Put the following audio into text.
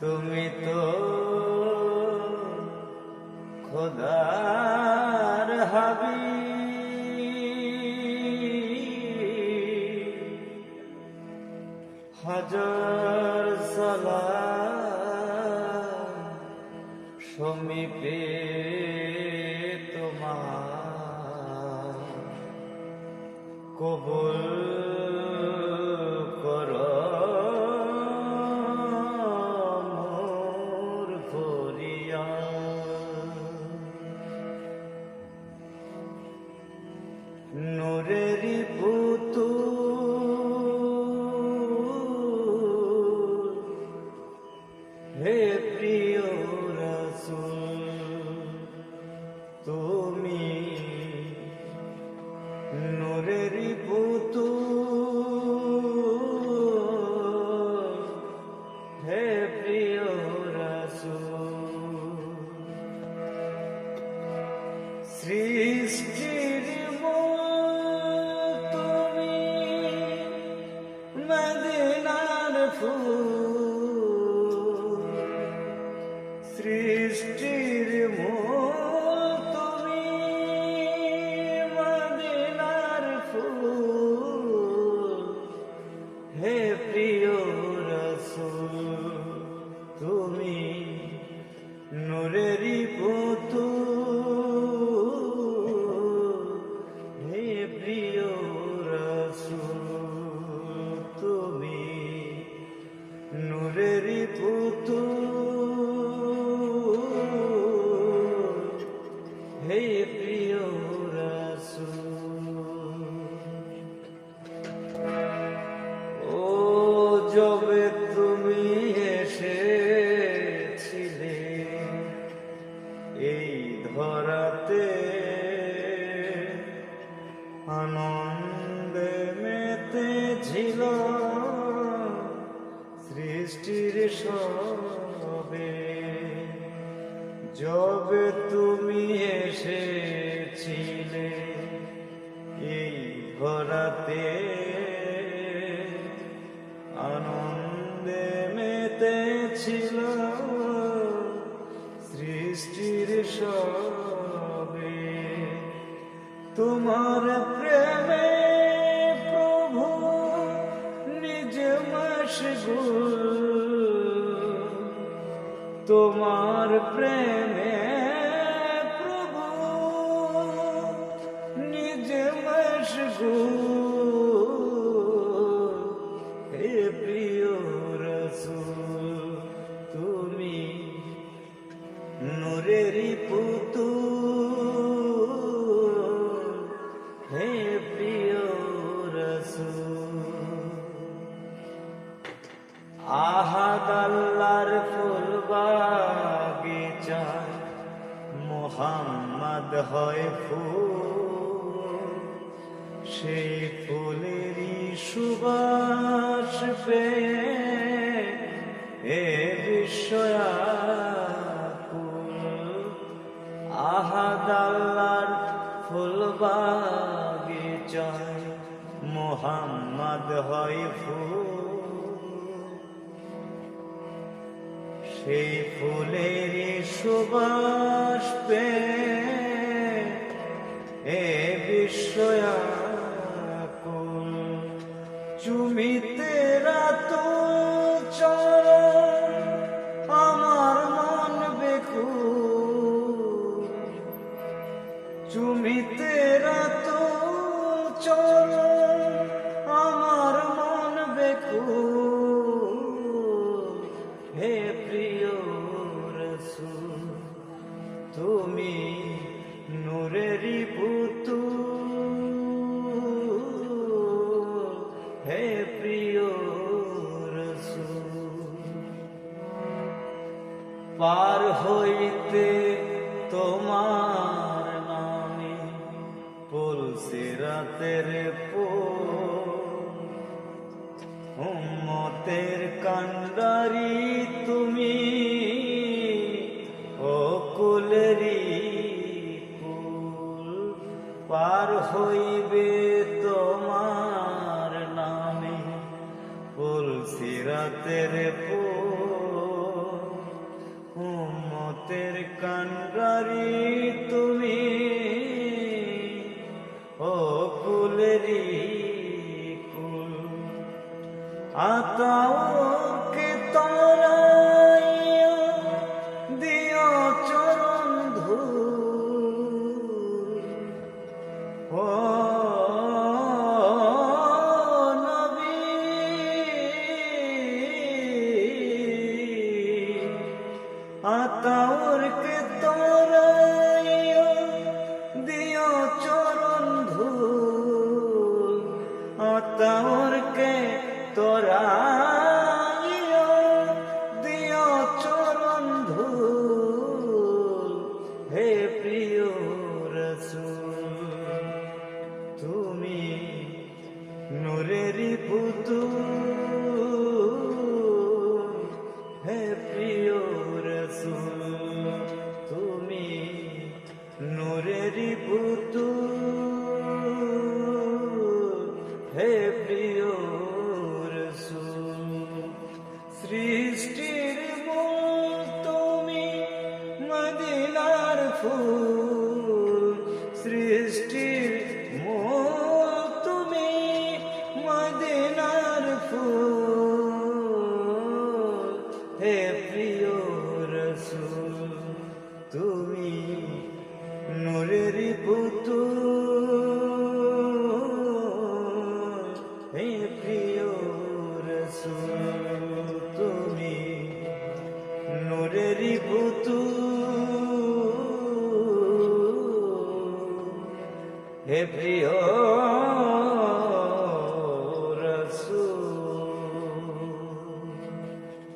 তুমি তো খোদার হাবি হাজার সালাম সমীপে তোমার কবুল নূরেরি হে প্রিয় ও যবে তুমি এসেছিলে এই ধরাতে আনন্দে মেতে ছিল সৃষ্টির সবে। যবে তুমি এসেছিলে এই ধরাতে আনন্দে মেতেছিল সৃষ্টির সবে। তোমার প্রেমে প্রভু নিজ মশগুল তোমার প্রেমে মোহাম্মদ হয় ফুল, সেই ফুলেরই সুবাস পে এ বিশ্বয়াকুল। আহাদ আল্লাহর ফুল মোহাম্মদ হয় ফুল। সেই ফুলের সুবাস পে এ বিশ্বয়াকুল। চুমিতে রাত আমার মন বেকুল। চুমিতে তুমি নূরেরই পুতুল হে প্রিয় রসুল পার হইতে তোমার নামে পুলসি রাতের উম্মতের সিরাতের উম্মতের কান্ডারি তুমি ও কুলেরি কুল আতাও পুতুল হে প্রিয় রসুল, সৃষ্টির মূল তুমি মদিনার ফুল, সৃষ্টির মূল তুমি মদিনার ফুল। হে প্রিয় রসুল, তুমি নূরের পুতুল। হে প্রিয় রসুল তুমি নূরের পুতুল। হে প্রিয়